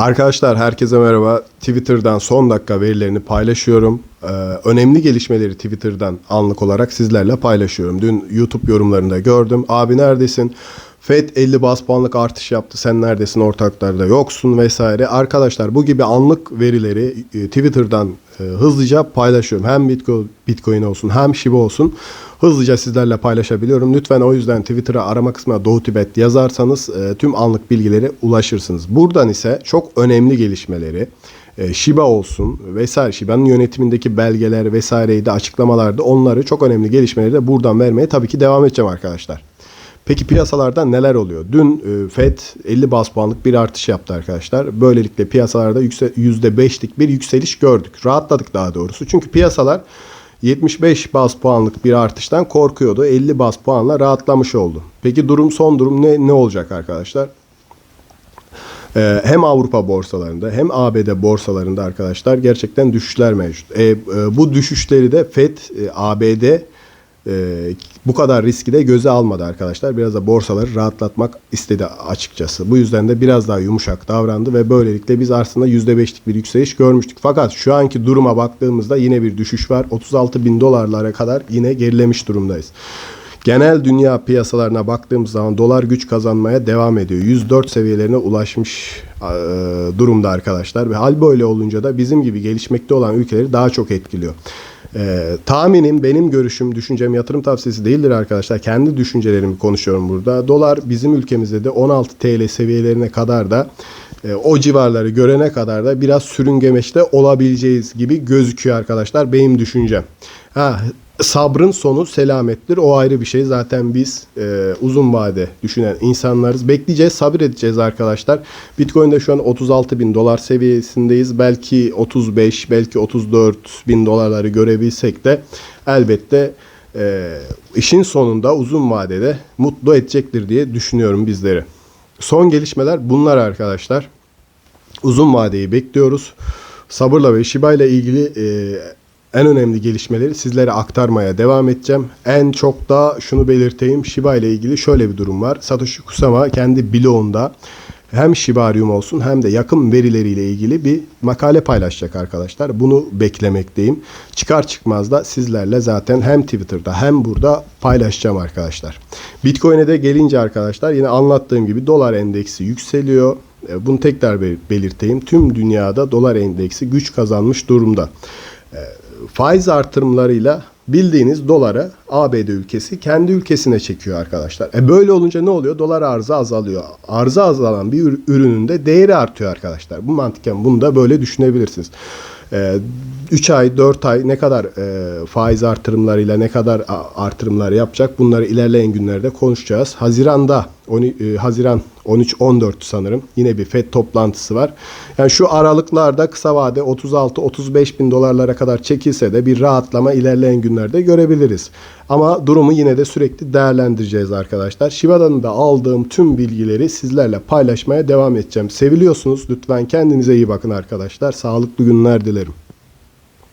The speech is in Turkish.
Arkadaşlar herkese merhaba. Twitter'dan son dakika verilerini paylaşıyorum. Ee, önemli gelişmeleri Twitter'dan anlık olarak sizlerle paylaşıyorum. Dün YouTube yorumlarında gördüm. Abi neredesin? FED 50 bas puanlık artış yaptı. Sen neredesin? Ortaklarda yoksun vesaire. Arkadaşlar bu gibi anlık verileri e, Twitter'dan e, hızlıca paylaşıyorum. Hem Bitcoin, olsun hem Shiba olsun. Hızlıca sizlerle paylaşabiliyorum. Lütfen o yüzden Twitter'a arama kısmına Doğu Tibet yazarsanız e, tüm anlık bilgileri ulaşırsınız. Buradan ise çok önemli gelişmeleri Shiba olsun vesaire Shiba'nın yönetimindeki belgeler vesaireydi açıklamalarda onları çok önemli gelişmeleri de buradan vermeye tabii ki devam edeceğim arkadaşlar. Peki piyasalarda neler oluyor? Dün e, FED 50 bas puanlık bir artış yaptı arkadaşlar. Böylelikle piyasalarda yükse- %5'lik bir yükseliş gördük. Rahatladık daha doğrusu. Çünkü piyasalar 75 bas puanlık bir artıştan korkuyordu. 50 bas puanla rahatlamış oldu. Peki durum son durum ne ne olacak arkadaşlar? Ee, hem Avrupa borsalarında hem ABD borsalarında arkadaşlar gerçekten düşüşler mevcut. E, e, bu düşüşleri de FED, e, ABD e, bu kadar riski de göze almadı arkadaşlar. Biraz da borsaları rahatlatmak istedi açıkçası. Bu yüzden de biraz daha yumuşak davrandı ve böylelikle biz aslında %5'lik bir yükseliş görmüştük. Fakat şu anki duruma baktığımızda yine bir düşüş var. 36 bin dolarlara kadar yine gerilemiş durumdayız. Genel dünya piyasalarına baktığımız zaman dolar güç kazanmaya devam ediyor. 104 seviyelerine ulaşmış e, durumda arkadaşlar. Ve hal böyle olunca da bizim gibi gelişmekte olan ülkeleri daha çok etkiliyor. E, tahminim, benim görüşüm, düşüncem yatırım tavsiyesi değildir arkadaşlar. Kendi düşüncelerimi konuşuyorum burada. Dolar bizim ülkemizde de 16 TL seviyelerine kadar da e, o civarları görene kadar da biraz sürüngemeçte olabileceğiz gibi gözüküyor arkadaşlar. Benim düşüncem. Ha, sabrın sonu selamettir. O ayrı bir şey. Zaten biz e, uzun vade düşünen insanlarız. Bekleyeceğiz, sabır edeceğiz arkadaşlar. Bitcoin'de şu an 36 bin dolar seviyesindeyiz. Belki 35, belki 34 bin dolarları görebilsek de elbette e, işin sonunda uzun vadede mutlu edecektir diye düşünüyorum bizleri. Son gelişmeler bunlar arkadaşlar. Uzun vadeyi bekliyoruz. Sabırla ve Shiba ile ilgili e, en önemli gelişmeleri sizlere aktarmaya devam edeceğim. En çok da şunu belirteyim. Shiba ile ilgili şöyle bir durum var. Satoshi Kusama kendi blogunda hem Shibarium olsun hem de yakın verileriyle ilgili bir makale paylaşacak arkadaşlar. Bunu beklemekteyim. Çıkar çıkmaz da sizlerle zaten hem Twitter'da hem burada paylaşacağım arkadaşlar. Bitcoin'e de gelince arkadaşlar yine anlattığım gibi dolar endeksi yükseliyor. E, Bunu tekrar bel- belirteyim. Tüm dünyada dolar endeksi güç kazanmış durumda. E, Faiz artırımlarıyla bildiğiniz doları ABD ülkesi kendi ülkesine çekiyor arkadaşlar. E böyle olunca ne oluyor? Dolar arzı azalıyor. Arzı azalan bir ür- ürünün de değeri artıyor arkadaşlar. Bu mantıken bunu da böyle düşünebilirsiniz. 3 ay, 4 ay ne kadar e, faiz artırımlarıyla ne kadar artırımlar yapacak bunları ilerleyen günlerde konuşacağız. Haziranda, on, e, Haziran 13-14 sanırım yine bir FED toplantısı var. Yani şu aralıklarda kısa vade 36-35 bin dolarlara kadar çekilse de bir rahatlama ilerleyen günlerde görebiliriz. Ama durumu yine de sürekli değerlendireceğiz arkadaşlar. Shiba'dan da aldığım tüm bilgileri sizlerle paylaşmaya devam edeceğim. Seviliyorsunuz. Lütfen kendinize iyi bakın arkadaşlar. Sağlıklı günler dilerim.